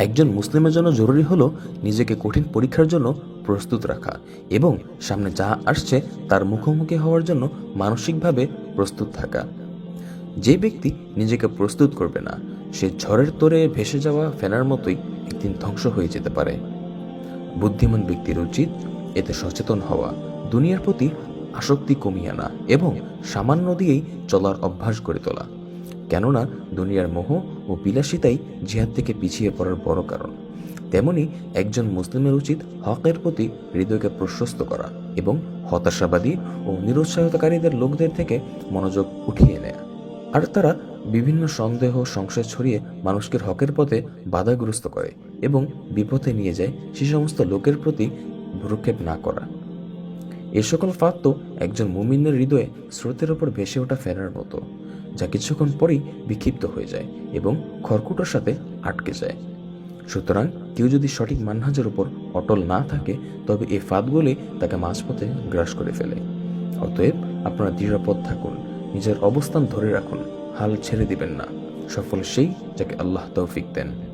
একজন মুসলিমের জন্য জরুরি হলো নিজেকে কঠিন পরীক্ষার জন্য প্রস্তুত রাখা এবং সামনে যা আসছে তার মুখোমুখি হওয়ার জন্য মানসিকভাবে প্রস্তুত থাকা। যে ব্যক্তি নিজেকে প্রস্তুত করবে না, সে ঝড়ের তোরে ভেসে যাওয়া ফেনার মতোই একদিন ধ্বংস হয়ে যেতে পারে। বুদ্ধিমান ব্যক্তির উচিত এতে সচেতন হওয়া, দুনিয়ার প্রতি আসক্তি কমিয়ে আনা এবং সামান্য দিয়েই চলার অভ্যাস গড়ে তোলা। কেননা দুনিয়ার মোহ ও বিলাসিতাই জিহাদ থেকে পিছিয়ে পড়ার বড় কারণ। তেমনি একজন মুসলিমের উচিত হকের প্রতি হৃদয়কে প্রশস্ত করা এবং হতাশাবাদী ও নিরুৎসাহিতকারীদের লোকদের থেকে মনোযোগ উঠিয়ে নেয়া। আর তারা বিভিন্ন সন্দেহ, সংশয় ছড়িয়ে মানুষকে হকের পথে বাধাগ্রস্ত করে এবং বিপথে নিয়ে যায় সে সমস্ত লোকের প্রতি ভ্রুক্ষেপ না করা। এ সকল ফাঁদ তো একজন মুমিনের হৃদয়ে স্রোতের ওপর ভেসে ওঠা ফেরার মতো, যা কিছুক্ষণ পরেই বিক্ষিপ্ত হয়ে যায় এবং খড়কুটোর সাথে আটকে যায়। সুতরাং কেউ যদি সঠিক মানহাজের উপর অটল না থাকে, তবে এই ফাঁদগুলি তাকে মাঝপথে গ্রাস করে ফেলে। অতএব আপনারা দৃঢ়পদ থাকুন, নিজের অবস্থান ধরে রাখুন, হাল ছেড়ে দিবেন না। সফল সেই যাকে আল্লাহ তৌফিক দেন।